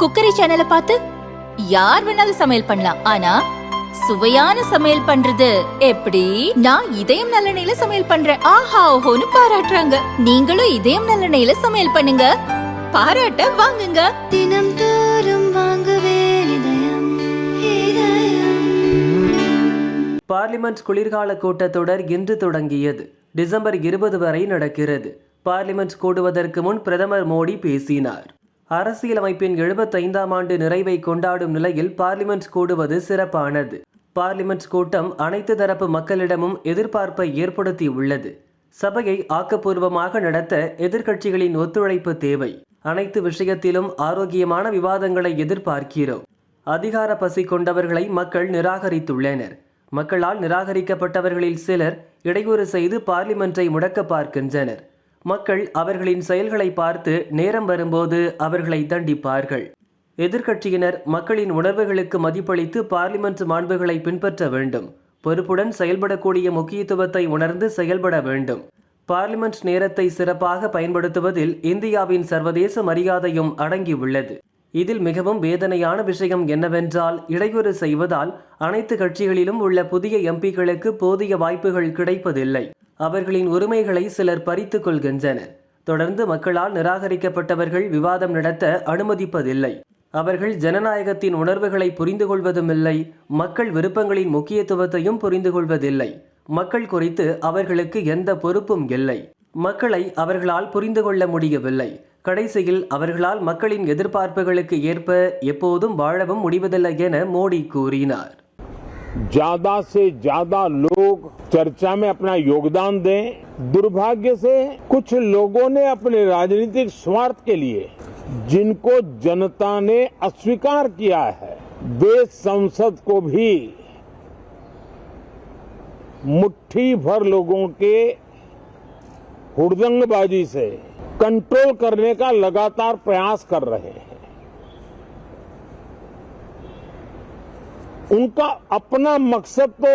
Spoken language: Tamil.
குக்கரி சேனலை பார்த்து யார் வேணாலும் சமையல் பண்ணலாம். ஆனா சுவையான சமையல் பண்றது எப்படி? நான் இதயம் நல்லெண்ணெயில சமையல் பண்றேன். ஆஹா ஓஹோன்னு பாராட்டுறாங்க. நீங்களும் இதயம் நல்லெண்ணெயில சமையல் பண்ணுங்க. பாராட்ட வாங்குங்க. தினம் தோறும் வாங்குவே பார்லிமெண்ட் குளிர்கால கூட்டத்தொடர் இன்று தொடங்கியது. டிசம்பர் இருபது வரை நடக்கிறது. பார்லிமெண்ட் கூடுவதற்கு முன் பிரதமர் மோடி பேசினார். அரசியலமைப்பின் எழுபத்தைந்தாம் ஆண்டு நிறைவை கொண்டாடும் நிலையில் பார்லிமெண்ட் கூடுவது சிறப்பானது. பார்லிமெண்ட் கூட்டம் அனைத்து தரப்பு மக்களிடமும் எதிர்பார்ப்பை ஏற்படுத்தி உள்ளது சபையை ஆக்கப்பூர்வமாக நடத்த எதிர்க்கட்சிகளின் ஒத்துழைப்பு தேவை. அனைத்து விஷயத்திலும் ஆரோக்கியமான விவாதங்களை எதிர்பார்க்கிறோம். அதிகார பசி கொண்டவர்களை மக்கள் நிராகரித்துள்ளனர். மக்களால் நிராகரிக்கப்பட்டவர்களில் சிலர் இடையூறு செய்து பார்லிமென்றை முடக்க பார்க்கின்றனர். மக்கள் அவர்களின் செயல்களை பார்த்து நேரம் வரும்போது அவர்களை தண்டிப்பார்கள். எதிர்க்கட்சியினர் மக்களின் உணர்வுகளுக்கு மதிப்பளித்து பார்லிமெண்ட் மாண்புகளை பின்பற்ற வேண்டும். பொறுப்புடன் செயல்படக்கூடிய முக்கியத்துவத்தை உணர்ந்து செயல்பட வேண்டும். பார்லிமெண்ட் நேரத்தை சிறப்பாக பயன்படுத்துவதில் இந்தியாவின் சர்வதேச மரியாதையும் அடங்கியுள்ளது. இதில் மிகவும் வேதனையான விஷயம் என்னவென்றால் இடையூறு செய்வதால் அனைத்து கட்சிகளிலும் உள்ள புதிய எம்பிக்களுக்கு போதிய வாய்ப்புகள் கிடைப்பதில்லை. அவர்களின் உரிமைகளை சிலர் பறித்து கொள்கின்றனர். தொடர்ந்து மக்களால் நிராகரிக்கப்பட்டவர்கள் விவாதம் நடத்த அனுமதிப்பதில்லை. அவர்கள் ஜனநாயகத்தின் உணர்வுகளை புரிந்து கொள்வதுமில்லை மக்கள் விருப்பங்களின் முக்கியத்துவத்தையும் புரிந்து கொள்வதில்லை மக்கள் குறித்து அவர்களுக்கு எந்த பொறுப்பும் இல்லை. மக்களை அவர்களால் புரிந்து கொள்ள முடியவில்லை. கடைசியில் அவர்களால் மக்களின் எதிர்பார்ப்புகளுக்கு ஏற்ப எப்போதும் வாழவும் முடிவதில்லை என மோடி கூறினார். ज़्यादा से ज़्यादा लोग चर्चा में अपना योगदान दें। दुर्भाग्य से कुछ लोगों ने अपने राजनीतिक स्वार्थ के लिए जिनको जनता ने अस्वीकार किया है, वे संसद को भी मुट्ठी भर लोगों के हुड़दंगबाजी से कंट्रोल करने का लगातार प्रयास कर रहे हैं। उनका अपना मकसद तो